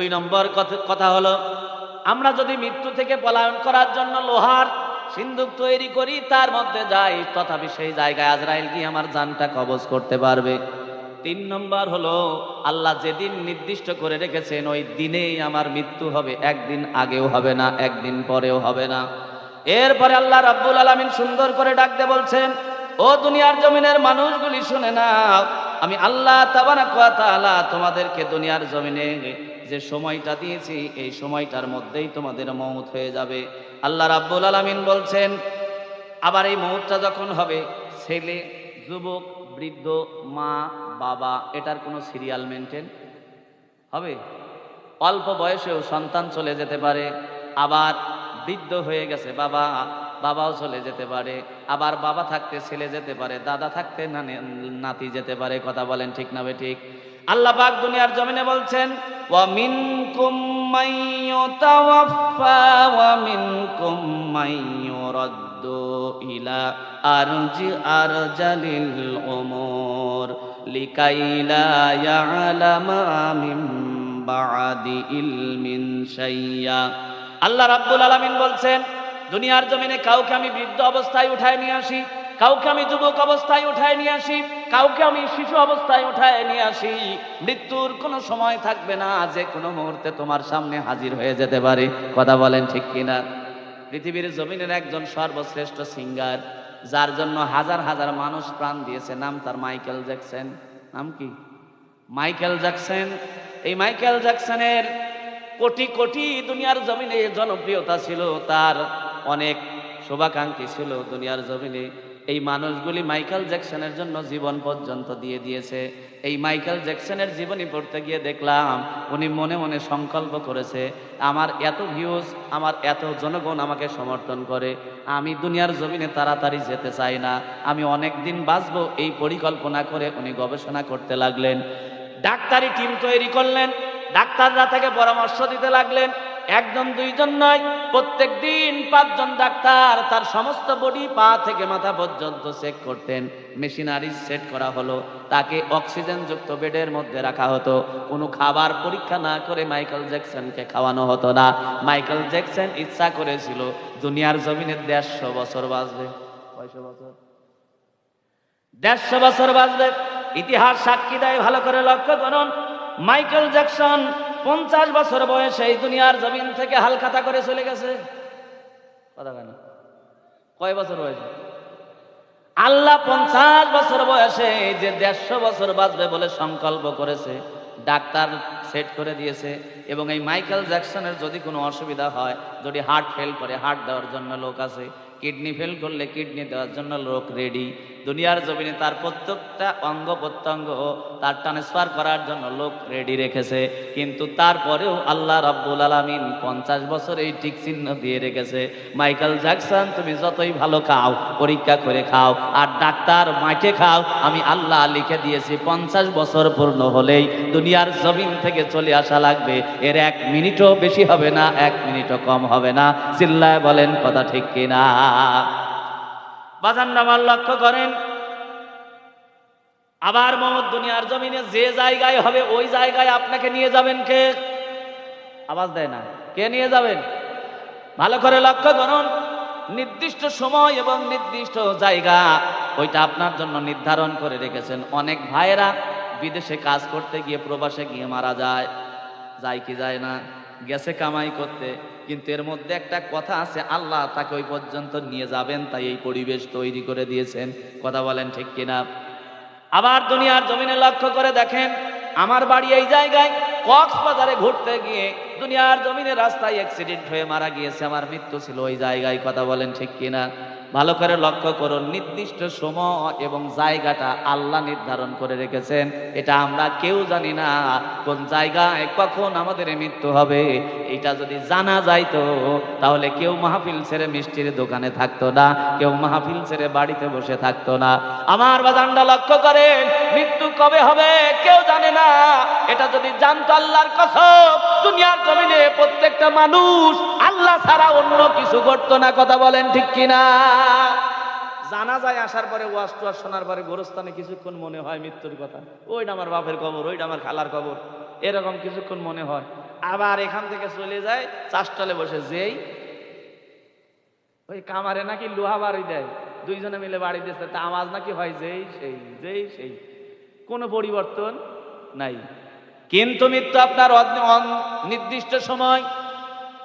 দুই নম্বর কথা হলো, আমরা যদি মৃত্যু থেকে পলায়ন করার জন্য লোহার সিন্ধুক তৈরি করি, তার মধ্যে যাই, তথাপি সেই জায়গায় আজরাইল গিয়ে আমার জানটা কবজ করতে পারবে। তিন নম্বর হলো, আল্লাহ যেদিন নির্দিষ্ট করে রেখেছেন, ওই দিনেই আমার মৃত্যু হবে, একদিন আগেও হবে না, একদিন পরেও হবে না। এরপরে আল্লাহ রাব্বুল আলামিন সুন্দর করে ডাকতে বলছেন, ও দুনিয়ার জমিনের মানুষগুলি, শুনে না আমি আল্লাহ তাআলা তোমাদেরকে দুনিয়ার জমিনে যে সময়টা দিয়েছি, এই সময়টার মধ্যেই তোমাদের মৌত হয়ে যাবে। আল্লাহ রাব্বুল আলামিন বলছেন, আবার এই মৌতটা যখন হবে, ছেলে, যুবক, বৃদ্ধ, মা, বাবা, এটার কোনো সিরিয়াল মেনটেন হবে? অল্প বয়সেও সন্তান চলে যেতে পারে, আবার বৃদ্ধ হয়ে গেছে বাবা, বাবাও চলে যেতে পারে, আবার বাবা থাকতে ছেলে যেতে পারে, দাদা থাকতে নাতি যেতে পারে, কথা বলেন ঠিক না ঠিক? আল্লাহ পাক দুনিয়ার জমিনে বলছেন, ওয়া মিনকুম মাইয়ুতাওয়াফফা ওয়া মিনকুম মাইয়ুরাদ্দু ইলা আরজি আরজালিল উমুর লিকাইলা ইয়ালামা মিন বাদি ইলমিন শাইয়া। আল্লাহ রাব্বুল আলামিন বলছেন, দুনিয়ার জমিনে কাউকে আমি বৃদ্ধ অবস্থায় উঠায় নিয়ে আসি কাউকে আমি যুবক অবস্থায় উঠায় নিয়ে আসি, কাউকে আমি শিশু অবস্থায় উঠায় নিয়ে আসি। মৃত্যুর কোনো সময় থাকবে না, যে কোনো মুহূর্তে তোমার সামনে হাজির হয়ে যেতে পারে। কথা বলেন ঠিক কিনা? পৃথিবীর জমিনের একজন সর্বশ্রেষ্ঠ সিঙ্গার, যার জন্য হাজার হাজার মানুষ প্রাণ দিয়েছে, নাম তার মাইকেল জ্যাকসন। নাম কি? Michael Jackson. এই মাইকেল জ্যাকসনের কোটি কোটি দুনিয়ার জমিনে জনপ্রিয়তা ছিল, তার অনেক শুভাকাঙ্ক্ষী ছিল দুনিয়ার জমিনে। এই মানুষগুলি মাইকেল জ্যাকসনের জন্য জীবন পর্যন্ত দিয়ে দিয়েছে। এই মাইকেল জ্যাকসনের জীবনী পড়তে গিয়ে দেখলাম, উনি মনে মনে সংকল্প করেছে, আমার এত ভিউজ আমার এত জনগণ আমাকে সমর্থন করে। আমি দুনিয়ার জমিনে তাড়াতাড়ি যেতে চাই না। আমি অনেক দিন বাঁচবো। এই পরিকল্পনা করে উনি গবেষণা করতে লাগলেন। ডাক্তারি টিম তৈরি করলেন। ডাক্তাররা তাকে পরামর্শ দিতে লাগলেন। একজন, দুইজন নয় প্রত্যেক দিন পাঁচজন ডাক্তার তার সমস্ত বডি পা থেকে মাথা পর্যন্ত চেক করতেন। মেশিনারি সেট করা হলো, তাকে অক্সিজেন যুক্ত বেডের মধ্যে রাখা হতো। কোনো খাবার পরীক্ষা না করে মাইকেল জ্যাকসনকে খাওয়ানো হতো না। মাইকেল জ্যাকসন ইচ্ছা করেছিল, দুনিয়ার জমিনে দেড়শো বছর বাঁচবে। কয়শো বছর? দেড়শো বছর বাঁচবে। ইতিহাস সাক্ষী দেয়, ভালো করে লক্ষ্য করুন। মাইকেল জ্যাকসন পঞ্চাশ বছর বয়সে এই দুনিয়ার জমিন থেকে হালখাতা করে চলে গেছে। কথা কেন কয় বছর বয়সে? আল্লাহ পঞ্চাশ বছর বয়সে যে দেড়শো বছর বাঁচবে বলে সংকল্প করেছে, ডাক্তার সেট করে দিয়েছে এবং এই মাইকেল জ্যাকসনের যদি কোনো অসুবিধা হয়, যদি হার্ট ফেল করে, হার্ট দেওয়ার জন্য লোক আছে, কিডনি ফেল করলে কিডনি দেওয়ার জন্য লোক রেডি দুনিয়ার জমিনে তার প্রত্যেকটা অঙ্গ প্রত্যঙ্গ তার ট্রান্সফার করার জন্য লোক রেডি রেখেছে। কিন্তু তারপরেও আল্লাহ রাব্বুল আলামিন পঞ্চাশ বছর এই টিক চিহ্ন দিয়ে রেখেছে। মাইকেল জ্যাকসন, তুমি যতই ভালো খাও, পরীক্ষা করে খাও, আর ডাক্তার মাঠে খাও, আমি আল্লাহ লিখে দিয়েছি, পঞ্চাশ বছর পূর্ণ হলেই দুনিয়ার জমিন থেকে চলে আসা লাগবে। এর এক মিনিটও বেশি হবে না, এক মিনিটও কম হবে না। চিল্লায় বলেন, কথা ঠিক কিনা? বাজান আমার লক্ষ্য করেন, আবার মোহাম্মদ দুনিয়ার জমিনে যে জায়গায় হবে ওই জায়গায় আপনাকে নিয়ে যাবেন কে? আওয়াজ দেয় না। কে নিয়ে যাবেন? ভালো করে লক্ষ্য করুন, নির্দিষ্ট সময় এবং নির্দিষ্ট জায়গা, ওইটা আপনার জন্য নির্ধারণ করে রেখেছেন। অনেক ভাইয়েরা বিদেশে কাজ করতে গিয়ে প্রবাসে গিয়ে মারা যায় যায় কি যায় না, গেছে কামাই করতে। কিন্তু এর মধ্যে একটা কথা আছে, আল্লাহ তাকে ওই পর্যন্ত নিয়ে যাবেন, তাই এই পরিবেশ তৈরি করে দিয়েছেন। কথা বলেন ঠিক কিনা? আবার দুনিয়ার জমিনে লক্ষ্য করে দেখেন, আমার বাড়ি এই জায়গায় কক্সবাজারে ঘুরতে গিয়ে দুনিয়ার জমিনে রাস্তায় অ্যাক্সিডেন্ট হয়ে মারা গিয়েছে, আমার মৃত্যু ছিল ওই জায়গায়। কথা বলেন ঠিক কিনা? ভালো করে লক্ষ্য করুন, নির্দিষ্ট সময় এবং জায়গাটা আল্লাহ নির্ধারণ করে রেখেছেন। এটা আমরা কেউ জানি না, কোন জায়গায় কখন আমাদের মৃত্যু হবে। এটা যদি জানা যাইতো, তাহলে কেউ মাহফিল ছেড়ে মিষ্টির দোকানে থাকতো না, কেউ মাহফিল ছেড়ে বাড়িতে বসে থাকতো না। আমার বাজানটা লক্ষ্য করেন, মৃত্যু কবে হবে কেউ জানে না। এটা যদি জানতো আল্লাহর কসম, দুনিয়ার জমিনে প্রত্যেকটা মানুষ আল্লাহ ছাড়া অন্য কিছু করতো না, কথা বলেন ঠিক কিনা? জানা যায় আসার পরে ওয়াজ টুয়াজ শোনার পরে গোরস্থানে কিছুক্ষণ মনে হয় মৃত্যুর কথা। ওইটা আমার বাপের কবর, ওইটা আমার খালার কবর। এরকম কিছুক্ষণ মনে হয়। আবার এখান থেকে চলে যায় চাষটলে বসে যেই ওই কামারে নাকি লোহা বাড়ি দেয়। দুইজনে মিলে বাড়ি দিয়েছে, তা আওয়াজ নাকি হয় যেই, সেই যেই, সেই। কোনো পরিবর্তন নাই। কিন্তু মৃত্যু আপনার নির্দিষ্ট সময়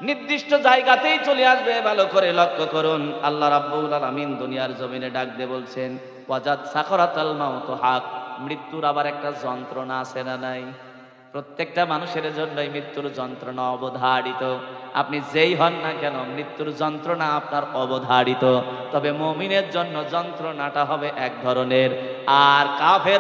নির্দিষ্ট জায়গাতেই চলে আসবে, ভালো করে লক্ষ্য করুন। আল্লাহ রাব্বুল আলামিন দুনিয়ার জমিনে ডাক দিয়ে বলছেন, ওয়াজাদ সাকরাতাল মাউত হাক। মৃত্যুর আবার একটা যন্ত্রণা আছে না নাই? প্রত্যেকটা মানুষের জন্যই মৃত্যুর যন্ত্রণা অবধারিত। আপনি যেই হন না কেন, মৃত্যুর যন্ত্রণা আপনার অবধারিত। তবে মমিনের জন্য যন্ত্রণাটা হবে এক ধরনের। আর কাফের